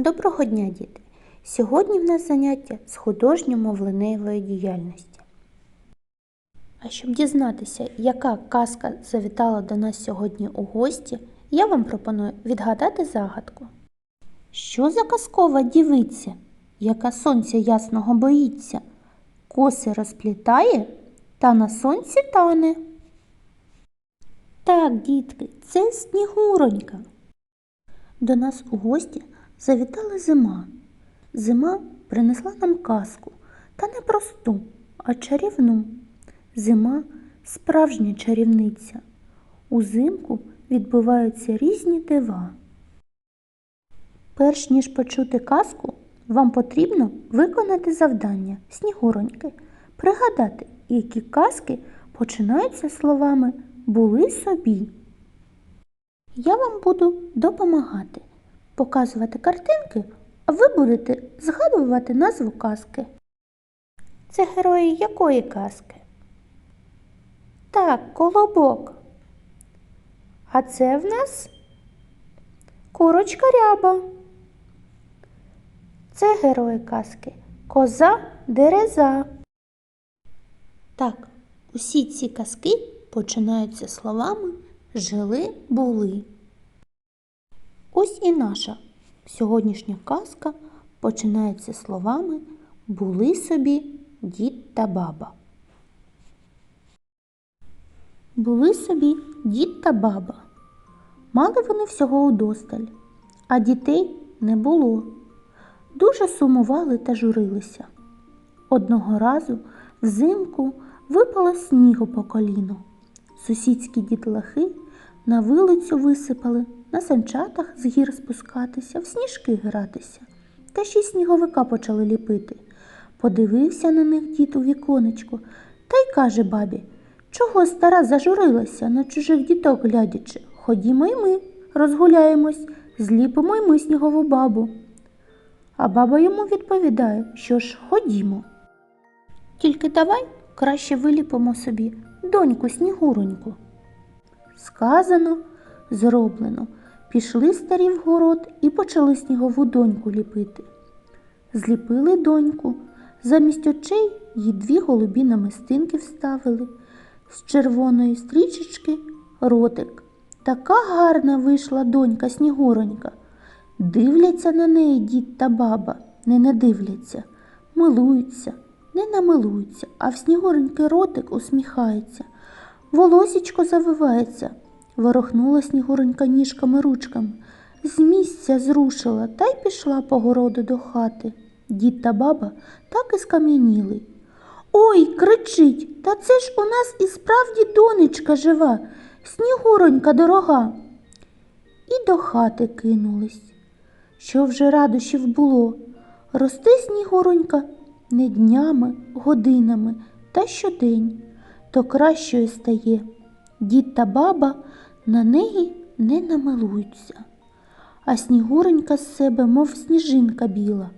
Доброго дня, діти! Сьогодні в нас заняття з художньо-мовленевої діяльності. А щоб дізнатися, яка казка завітала до нас сьогодні у гості, я вам пропоную відгадати загадку. Що за казкова дівиця, яка сонця ясного боїться, коси розплітає та на сонці тане? Так, дітки, це Снігуронька. До нас у гості завітала зима. Зима принесла нам казку, та не просту, а чарівну. Зима справжня чарівниця. Узимку відбуваються різні дива. Перш ніж почути казку, вам потрібно виконати завдання Снігуроньки, пригадати, які казки починаються словами були собі. Я вам буду допомагати, показувати картинки, а ви будете згадувати назву казки. Це герої якої казки? Так, колобок. А це в нас курочка ряба. Це герої казки коза дереза. Так, усі ці казки починаються словами жили були. Ось і наша сьогоднішня казка починається словами були собі дід та баба. Були собі дід та баба. Мали вони всього удосталь, а дітей не було. Дуже сумували та журилися. Одного разу взимку випало снігу по коліно. Сусідські дітлахи на вилицю висипали, на санчатах з гір спускатися, в сніжки гратися. Та ще й сніговика почали ліпити. Подивився на них дід у віконечко та й каже бабі Чого стара зажурилася на чужих діток глядячи? Ходімо й ми, розгуляємось, зліпимо й ми снігову бабу. А баба йому відповідає, що ж ходімо. Тільки давай краще виліпимо собі доньку снігуроньку. Сказано, зроблено. Пішли старі в город і почали снігову доньку ліпити. Зліпили доньку, замість очей їй дві голубі намистинки вставили, з червоної стрічечки ротик. Така гарна вийшла донька снігуронька. Дивляться на неї дід та баба, не надивляться, милуються, не намилуються, а в снігуреньки ротик усміхається. Волосічко завивається, ворохнула снігуренька ніжками ручками, з місця зрушила та й пішла по городу до хати. Дід та баба так і скам'яніли. Ой, кричить, та це ж у нас і справді донечка жива, снігуронька дорога. І до хати кинулись. Що вже радощів було, росте снігуронька не днями, годинами та щодень, то кращою стає. Дід та баба на неї не намилуються, а снігуренька з себе, мов сніжинка біла,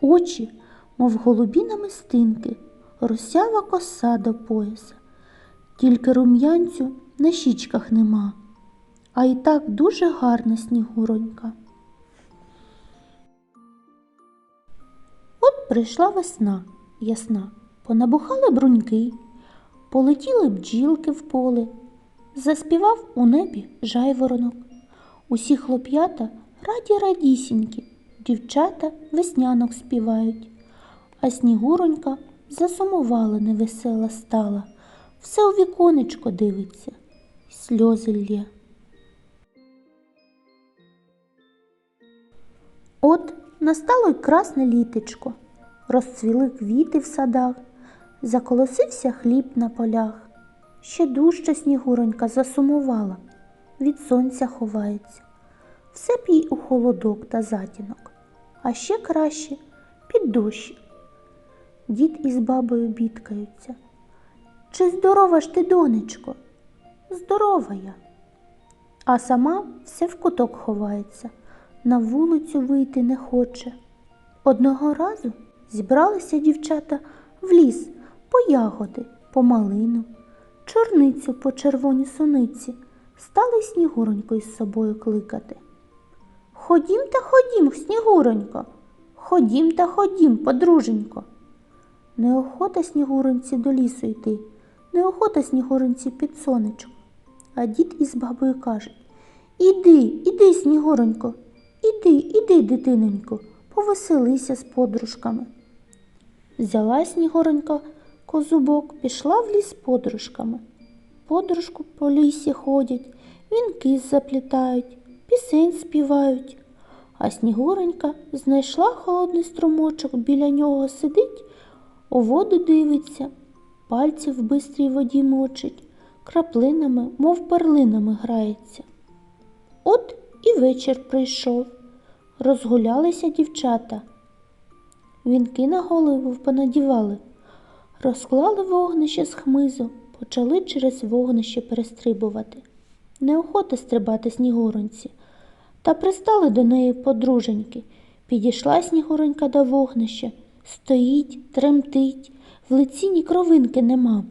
очі, мов голубі намистинки, розсява коса до пояса, тільки рум'янцю на щічках нема, а і так дуже гарна снігуронька. От прийшла весна ясна, понабухали бруньки, полетіли бджілки в поле, заспівав у небі жайворонок. Усі хлоп'ята раді радісінькі, дівчата веснянок співають, а снігуронька засумувала невесела стала, все у віконечко дивиться, сльози лє. От настало й красне літечко, розцвіли квіти в садах, заколосився хліб на полях. Ще дужче снігуронька засумувала, від сонця ховається. Все б у холодок та затінок, а ще краще під дощик. Дід із бабою бідкаються. Чи здорова ж ти, донечко? Здорова я. А сама все в куток ховається, на вулицю вийти не хоче. Одного разу зібралися дівчата в ліс по ягоди, по малину, чорницю по червоній суниці, стали снігуроньку із собою кликати. Ходім та ходім, Снігуронько, ходім та ходім, подруженько. Неохота Снігуроньці до лісу йти, неохота Снігуроньці під сонечко. А дід із бабою кажуть Іди, іди, Снігуронько, іди, іди, дитинонько, повеселися з подружками. Взяла Снігуронька козубок, пішла в ліс подружками. Подружку по лісі ходять, вінки заплітають, пісень співають. А Снігуренька знайшла холодний струмочок, біля нього сидить, у воду дивиться, пальці в бистрій воді мочить, краплинами, мов перлинами грається. От і вечір прийшов. Розгулялися дівчата. Вінки на голову понадівали, розклали вогнище з хмизу, почали через вогнище перестрибувати. Неохота стрибати снігуроньці. Та пристали до неї подруженьки. Підійшла снігуронька до вогнища, стоїть, тремтить, в лиці ні кровинки нема.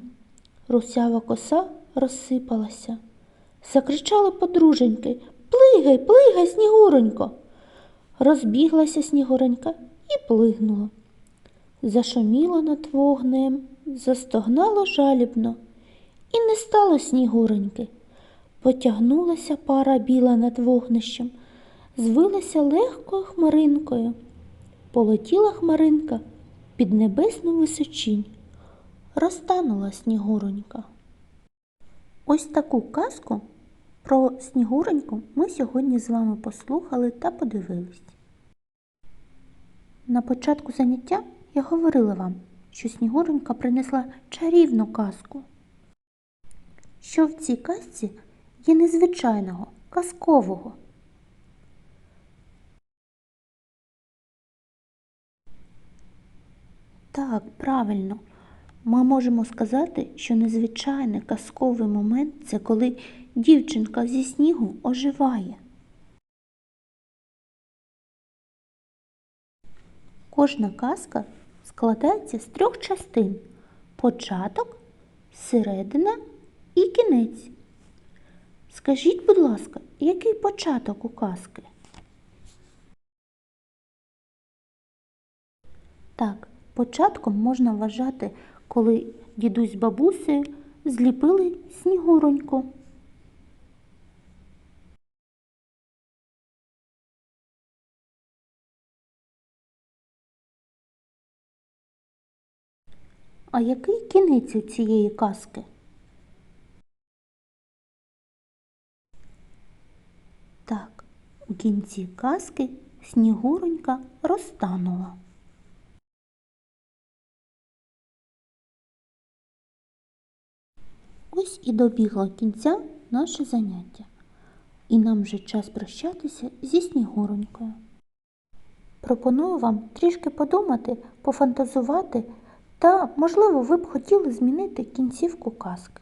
Русява коса розсипалася. Закричали подруженьки Плигай, плигай, снігуронько. Розбіглася снігуронька і плигнула. Зашуміло над вогнем, застогнало жалібно, і не стало снігуроньки. Потягнулася пара біла над вогнищем, звилася легкою хмаринкою. Полетіла хмаринка під небесну височінь. Розтанула снігуронька. Ось таку казку про снігуроньку ми сьогодні з вами послухали та подивились. На початку заняття я говорила вам, що снігуронька принесла чарівну казку. Що в цій казці є незвичайного, казкового. Так, правильно. Ми можемо сказати, що незвичайний казковий момент це коли дівчинка зі снігу оживає. Кожна казка складається з трьох частин початок, середина і кінець. Скажіть, будь ласка, який початок у казки? Так, початком можна вважати, коли дідусь з бабусею зліпили снігуроньку. А який кінець у цієї казки? Так, у кінці казки снігуронька розтанула. Ось і добігло кінця наше заняття, і нам вже час прощатися зі снігуронькою. Пропоную вам трішки подумати, пофантазувати та, можливо, ви б хотіли змінити кінцівку казки.